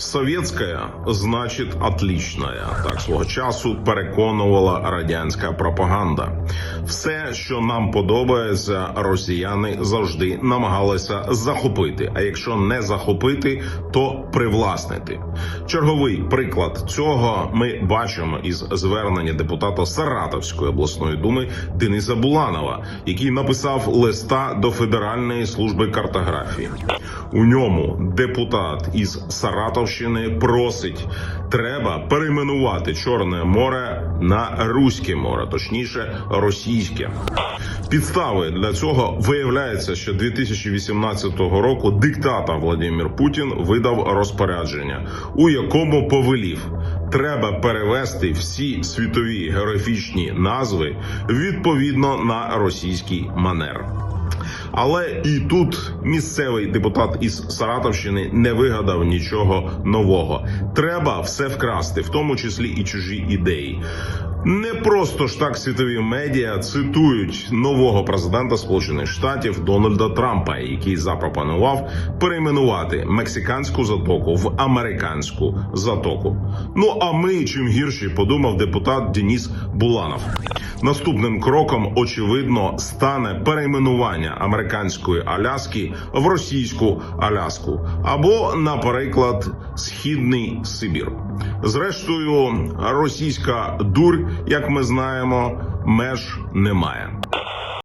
Совєтська значить отличная. Так свого часу переконувала радянська пропаганда. Все, що нам подобається, росіяни завжди намагалися захопити. А якщо не захопити, то привласнити. Черговий приклад цього ми бачимо із звернення депутата Саратовської обласної думи Дениса Буланова, який написав листа до Федеральної служби картографії. У ньому депутат із Саратовщини просить треба перейменувати Чорне море на Руське море, точніше російське. Підстави для цього виявляється, що 2018 року диктатор Владимир Путін видав розпорядження, у якому повелів. Треба перевести всі світові географічні назви відповідно на російський манер. Але і тут місцевий депутат із Саратовщини не вигадав нічого нового. Треба все вкрасти, в тому числі і чужі ідеї. Не просто ж так світові медіа цитують нового президента Сполучених Штатів Дональда Трампа, який запропонував перейменувати мексиканську затоку в американську затоку. Ну а ми чим гірші, подумав депутат Деніс Буланов. Наступним кроком, очевидно, стане перейменування американської Аляски в російську Аляску або, наприклад, Східний Сибір. Зрештою, російська дурь, як ми знаємо, меж немає.